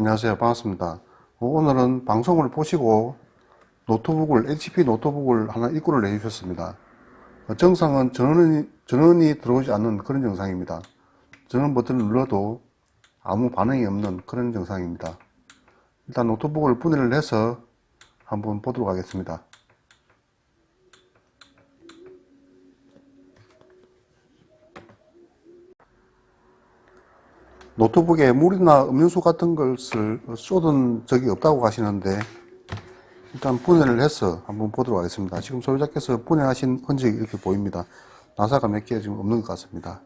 안녕하세요. 반갑습니다. 어, 오늘은 방송을 보시고 노트북을, HP 노트북을 하나 입고를 해주셨습니다. 어, 정상은 전원이, 전원이 들어오지 않는 그런 영상입니다. 전원 버튼을 눌러도 아무 반응이 없는 그런 영상입니다. 일단 노트북을 분해를 해서 한번 보도록 하겠습니다. 노트북에 물이나 음료수 같은 것을 쏟은 적이 없다고 하시는데 일단 분해를 해서 한번 보도록 하겠습니다. 지금 소유자께서 분해하신 흔적이 이렇게 보입니다. 나사가 몇 개 지금 없는 것 같습니다.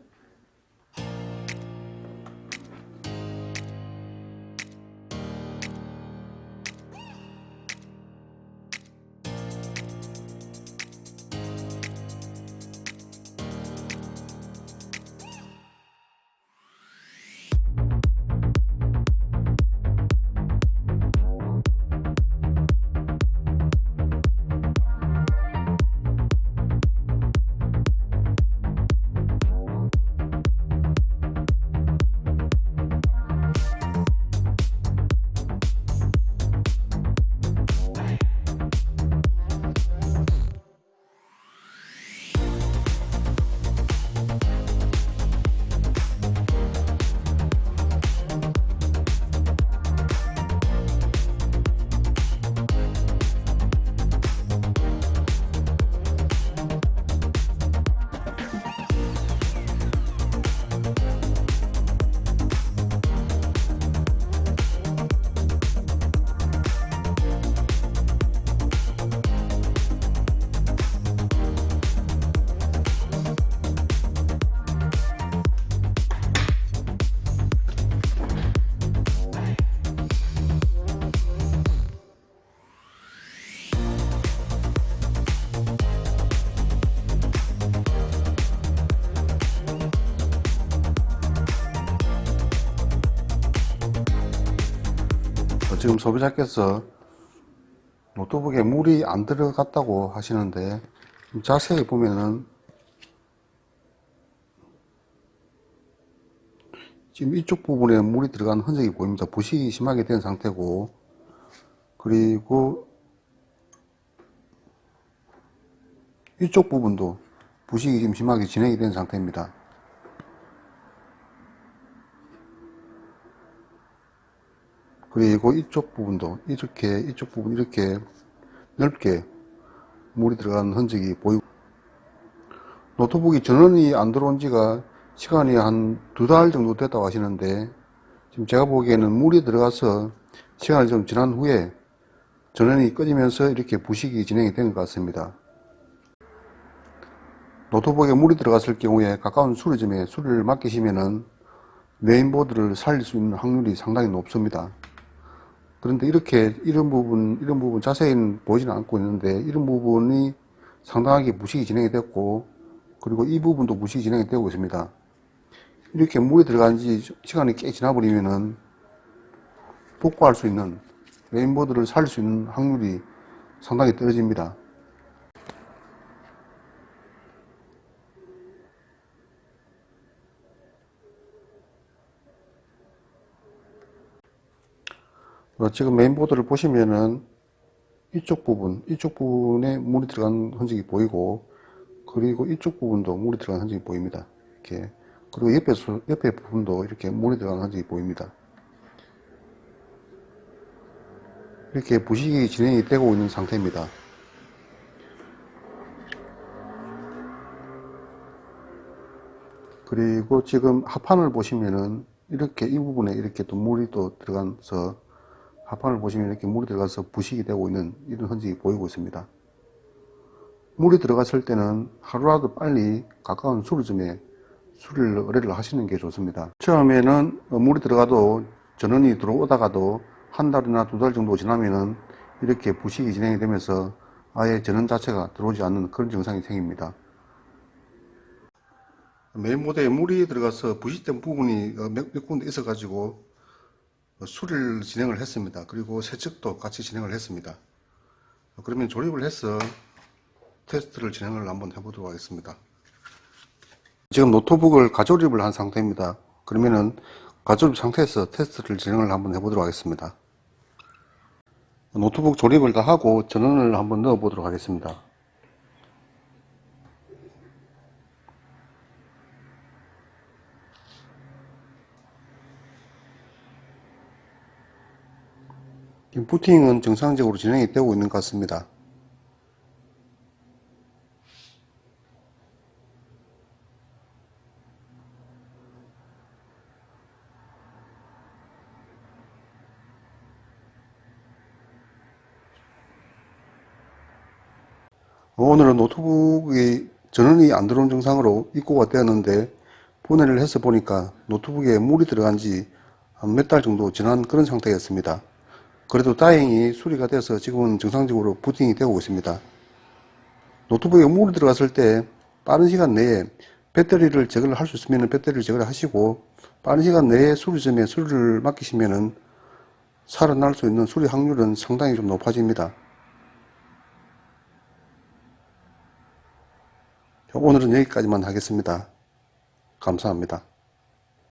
지금 소비자께서 노트북에 물이 안 들어갔다고 하시는데 좀 자세히 보면은 지금 이쪽 부분에 물이 들어간 흔적이 보입니다. 부식이 심하게 된 상태고 그리고 이쪽 부분도 부식이 지금 심하게 진행이 된 상태입니다. 그리고 이쪽 부분도 이렇게 이쪽 부분 이렇게 넓게 물이 들어간 흔적이 보이고 노트북이 전원이 안 들어온 지가 시간이 한 두 달 정도 됐다고 하시는데 지금 제가 보기에는 물이 들어가서 시간이 좀 지난 후에 전원이 꺼지면서 이렇게 부식이 진행이 된 것 같습니다. 노트북에 물이 들어갔을 경우에 가까운 수리점에 수리를 맡기시면은 메인보드를 살릴 수 있는 확률이 상당히 높습니다. 그런데 이렇게 이런 부분, 이런 부분 자세히는 보지는 않고 있는데 이런 부분이 상당하게 무식이 진행이 됐고 그리고 이 부분도 무식이 진행이 되고 있습니다. 이렇게 물이 들어간 지 시간이 꽤 지나버리면은 복구할 수 있는 메인보드를 살릴 수 있는 확률이 상당히 떨어집니다. 지금 메인보드를 보시면은 이쪽 부분, 이쪽 부분에 물이 들어간 흔적이 보이고, 그리고 이쪽 부분도 물이 들어간 흔적이 보입니다. 이렇게. 그리고 옆에, 수- 옆에 부분도 이렇게 물이 들어간 흔적이 보입니다. 이렇게 부식이 진행이 되고 있는 상태입니다. 그리고 지금 하판을 보시면은 이렇게 이 부분에 이렇게 또 물이 또 들어가서 하판을 보시면 이렇게 물이 들어가서 부식이 되고 있는 이런 흔적이 보이고 있습니다. 물이 들어갔을 때는 하루라도 빨리 가까운 수리점에 수리를 의뢰를 하시는 게 좋습니다. 처음에는 어, 물이 들어가도 전원이 들어오다가도 한 달이나 두 달 정도 지나면은 이렇게 부식이 진행이 되면서 아예 전원 자체가 들어오지 않는 그런 증상이 생깁니다. 메인보드에 물이 들어가서 부식된 부분이 어, 몇, 몇 군데 있어가지고 어, 수리를 진행을 했습니다. 그리고 세척도 같이 진행을 했습니다. 어, 그러면 조립을 해서 테스트를 진행을 한번 해보도록 하겠습니다. 지금 노트북을 가조립을 한 상태입니다. 그러면은 가조립 상태에서 테스트를 진행을 한번 해보도록 하겠습니다. 노트북 조립을 다 하고 전원을 한번 넣어 보도록 하겠습니다. 지금 부팅은 정상적으로 진행이 되고 있는 것 같습니다. 오늘은 노트북이 전원이 안 들어온 증상으로 입고가 되었는데 분해를 해서 보니까 노트북에 물이 들어간 지한몇달 정도 지난 그런 상태였습니다. 그래도 다행히 수리가 돼서 지금은 정상적으로 부팅이 되고 있습니다. 노트북에 물이 들어갔을 때 빠른 시간 내에 배터리를 제거를 할 수 있으면 배터리를 제거를 하시고 빠른 시간 내에 수리점에 수리를 맡기시면은 살아날 수 있는 수리 확률은 상당히 좀 높아집니다. 오늘은 여기까지만 하겠습니다. 감사합니다.